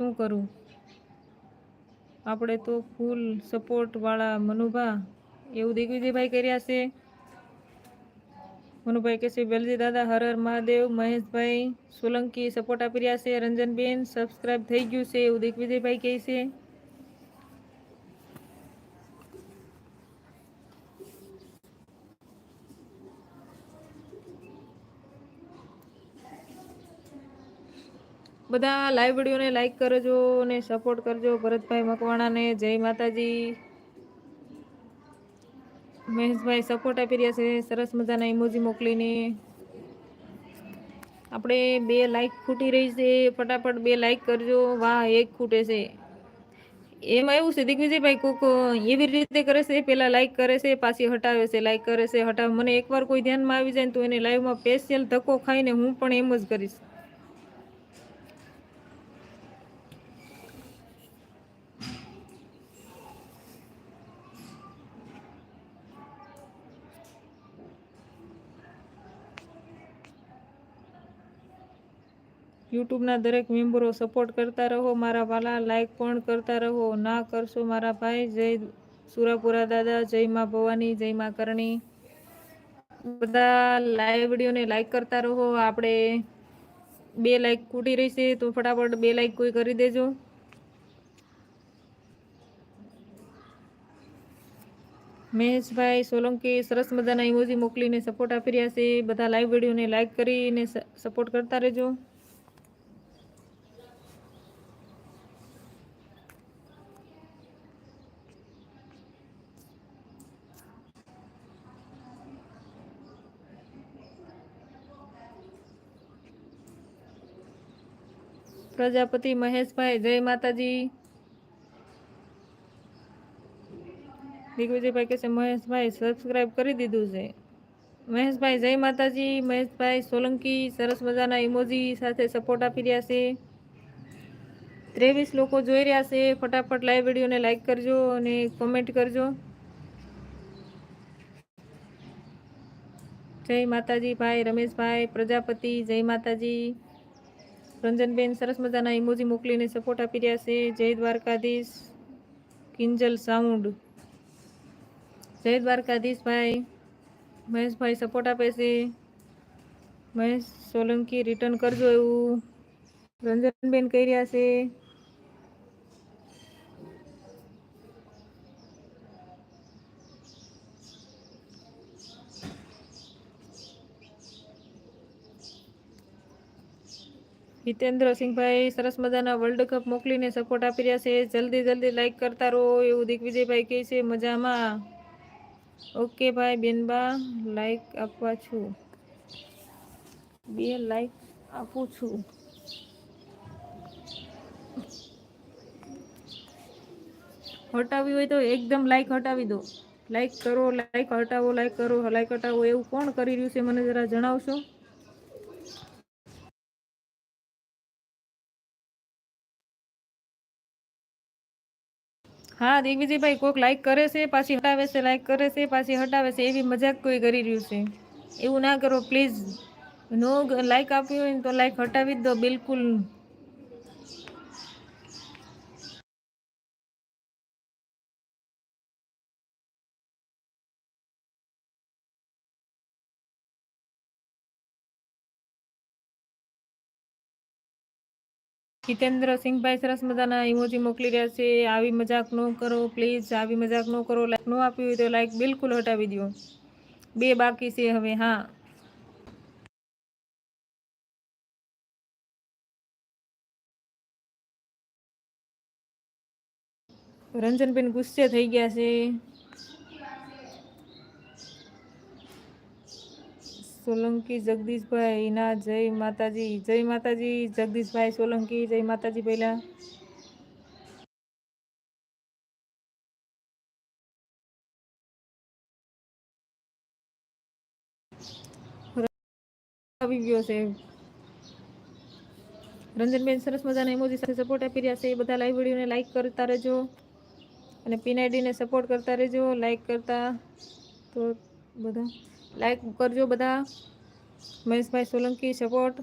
શું કરું? આપણે તો ફૂલ સપોર્ટવાળા મનુભા. એવું દિગ્વિજયભાઈ કર્યા છે. મનુભાઈ કહેશે વેલજી દાદા, હર હર મહાદેવ, મહેશભાઈ સોલંકી સપોર્ટ આપી રહ્યા છે. રંજનબેન સબસ્ક્રાઇબ થઈ ગયું છે. એવું દિગ્વિજયભાઈ કહે છે. બધા લાઈવ વિડીયોને લાઈક કરજો અને સપોર્ટ કરજો. ભરતભાઈ મકવાણાને જય માતાજી. મહેશભાઈ સપોર્ટ આપી રહ્યા છે. સરસ મજાના ઇમોજી મોકલીને. આપણે બે લાઈક ખૂટી રહી છે. ફટાફટ બે લાઈક કરજો. વાહ, એક ખૂટે છે. એમાં એવું છે, દિગ્વિજયભાઈ કોક એવી રીતે કરે છે, પેલા લાઈક કરે છે, પાછી હટાવે છે લાઈક કરે છે, હટાવે. મને એકવાર કોઈ ધ્યાનમાં આવી જાય તો એને લાઈવમાં સ્પેશિયલ ધક્કો ખાઈને હું પણ એમ જ કરીશ. યુટ્યુબના દરેક મેમ્બરો સપોર્ટ કરતા રહો, મારા વાલા લાઈક પણ કરતા રહો. ના કરશો મારા ભાઈ. જય સુરાપુરા દાદા, જય માં ભવાની, જય માં કરણી. બધા લાઈવ વિડીયોને લાઈક કરતા રહો. આપણે બે લાઈક ખૂટી રહી તો ફટાફટ બે લાઈક કોઈ કરી દેજો. મહેશભાઈ સોલંકી સરસ મજાના ઇમોજી મોકલીને સપોર્ટ આપી રહ્યા છે. બધા લાઈવ વિડીયોને લાઈક કરીને સપોર્ટ કરતા રહેજો. પ્રજાપતિ મહેશભાઈ, જય માતાજી. દિગ્વિજયભાઈ કહે છે, મહેશભાઈ સબસ્ક્રાઈબ કરી દીધું છે. મહેશભાઈ, જય માતાજી. મહેશભાઈ સોલંકી સરસ મજાના ઇમોજી સાથે સપોર્ટ આપી રહ્યા છે. ત્રેવીસ લોકો જોઈ રહ્યા છે. ફટાફટ લાઈવ વિડીયોને લાઈક કરજો અને કોમેન્ટ કરજો. જય માતાજી ભાઈ, રમેશભાઈ, પ્રજાપતિ, જય માતાજી. રંજનબેન સરસ મજાના ઇમોજી મોકલીને સપોર્ટ આપી રહ્યા છે. જય દ્વારકાધીશ. કિંજલ સાઉન્ડ. જય દ્વારકાધીશ ભાઈ. મહેશભાઈ સપોર્ટ આપે છે. મહેશ સોલંકી રિટર્ન કરજો એવું. રંજનબેન કહી રહ્યા છે. હિતેન્દ્રસિંહભાઈ સરસ મજાના વર્લ્ડ કપ મોકલીને સપોર્ટ આપી રહ્યા છે. જલ્દી જલ્દી લાઇક કરતા રહો એવું દિગ્વિજયભાઈ કહે છે. મજામાં? ઓકે ભાઈ, બેનબા લાઈક આપવા છું. બે લાઈક આપું છું. હટાવી હોય તો એકદમ લાઈક હટાવી દો. લાઈક કરો લાઈક હટાવો લાઇક કરો લાઇક હટાવો એવું કોણ કરી રહ્યું છે મને જરા જણાવશો? હા, દિગ્વિજયભાઈ કોઈક લાઈક કરે છે, પાછી હટાવે છે લાઈક કરે છે, પાછી હટાવે છે, એવી મજાક કોઈ કરી રહ્યું છે. એવું ના કરો પ્લીઝ નો લાઈક આપ્યું હોય તો લાઈક હટાવી જ દો, બિલકુલ. હિતેન્દ્રસિંહભાઈ સરસ મજાના ઇમોજી મોકલી રહ્યા છે. આવી મજાક ન કરો પ્લીઝ આવી મજાક ન કરો. લાઈક ન આપી હોય તો લાઈક બિલકુલ હટાવી દો બે બાકી છે હવે, હા. રંજનબેન ગુસ્સે થઈ ગયા છે. સોલંકી, જગદીશભાઈ ના જય માતાજી જય માતાજી, જગદીશભાઈ સોલંકી, જય માતાજી પહેલા. આવી ગયો છે. રંજનબેન સરસ મજાના ઇમોજી સાથે સપોર્ટ આપી રહ્યા છે. એ બધા લાઈવ વિડીયોને લાઈક કરતા રહેજો. અને પીનાઈડીને સપોર્ટ કરતા રહેજો. લાઈક કરતા. તો બધા લાઈક કરજો બધા. મહેશભાઈ સોલંકી સપોર્ટ